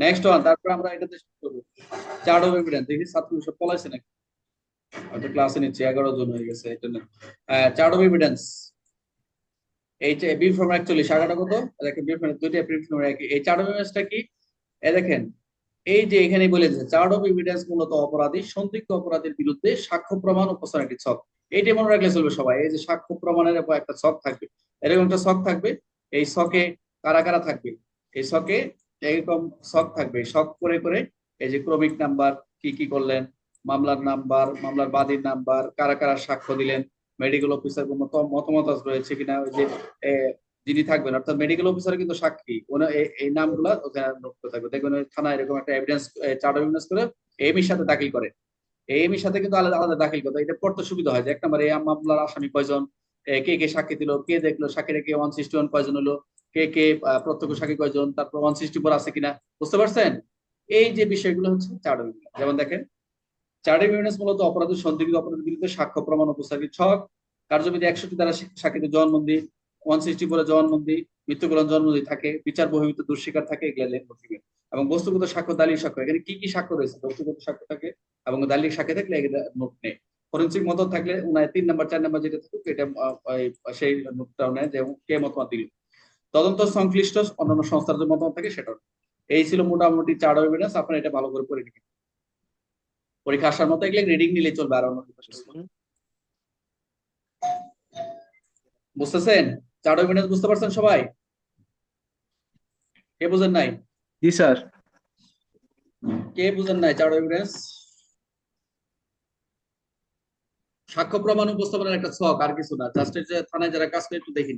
Next one তারপর আমরা এটাতে শুরু করব। চার্ট অফ এভিডেন্স দেখি ছাত্র সব পলাইছে নাকি? হয়তো ক্লাসে নিচ্ছে, এগারো জন হয়ে গেছে, এটা চার্ট অফ এভিডেন্স এই যে বি ফর্ম একচল্লিশ আগাটা কত? দেখেন বি ফর্ম দুইটা বি ফর্ম একই। এই চার্ট অফ এভিডেন্সটা কি? এ দেখেন, এই যে এখানে বলে দিয়েছে চার্ট অফ এভিডেন্স মূলত অপরাধী, সন্দিগ্ধ অপরাধীর বিরুদ্ধে সাক্ষ্য প্রমাণ উপস্থান একটি ছক। এইটা মনে রাখলে চলবে সবাই, এই যে সাক্ষ্য প্রমাণের একটা ছক থাকবে। এরকম একটা ছক থাকবে, এই ছকে কারা কারা থাকবে? এই ছকে এরকম শখ থাকবে। শখ করে করে এই যে ক্রমিক নাম্বার, কি কি করলেন, মামলার নাম্বার, মামলার বাদীর নাম্বার, কারা কারা সাক্ষ্য দিলেন মেডিকেল অফিসার মত- মতামত রয়েছে কিনা, ওই যে যিনি থাকবেন, অর্থাৎ মেডিকেল অফিসার কিন্তু সাক্ষী। ওনা এই- নামগুলা ওখানে নোট করে থাকবে। দেখবেন থানায় এরকম একটা এভিডেন্স চার্ট এভিডেন্স করে এমির সাথে দাখিল করে। এমির সাথে কিন্তু আলাদা আলাদা দাখিল হয়। এটা পড়তে সুবিধা হয়। যে এক নম্বরে এই মামলার আসামি কয়জন কে কে সাক্ষী দিল, কে দেখল, সাক্ষীরা কে ওয়ান সিক্সটি ওয়ান কয়জন হলো কে কে প্রত্যক্ষ সাক্ষী কয়জন তারপর ওয়ান সিক্সটি ফোর আছে কিনা, বুঝতে পারছেন? এই যে বিষয়গুলো হচ্ছে চার্ট এভিডেন্স যেমন দেখেন চার্ট এভিডেন্স মূলত অপরাধের সন্দিগ্ধ অপরাধের বিরুদ্ধে সাক্ষ্য, প্রমাণ, উপস্থাপিত ছক। কার্যবিধি একষট্টি দ্বারা সাক্ষীতে জবানবন্দি ওয়ান সিক্সটি ফোরে জবানবন্দি মৃত্যুকরণ জবানবন্দি থাকে, বিচার বহির্ভূত দুঃস্বীকার থাকে, এগুলো লেখ করবে এবং বস্তুগত সাক্ষ্য, দালিল সাক্ষ্য, এখানে কি কি সাক্ষ্য রয়েছে? বস্তুগত সাক্ষ্য থাকে এবং দালিল সাক্ষ্য থাকলে এগুলো নোট নেই। ফরেন্সিক মতন থাকলে উনায় তিন নাম্বার, চার নাম্বার যেটা থাকুক, এটা সেই নোটটাও নেয় যে কে মতামত দিল তদন্ত সংশ্লিষ্ট অন্যান্য সংস্থার যে মতামত থাকে নেয়। এই ছিল মোটামুটি চার এভিডেন্স আপনারা এটা ভালো করে পড়ে নিবেন। পরীক্ষা আসার মতো এগুলো রিডিং নিলে চলবে আর অন্য কিছু বুঝতেছেন? চার এভিডেন্স বুঝতে পারছেন সবাই? কে বুঝেন নাই? জি স্যার। কে বুঝেন নাই চার এভিডেন্স সাক্ষ্য প্রমাণ উপস্থাপনের একটা ছক আর কিছু না। জাস্ট থানায় যারা কাজ করে একটু দেখি।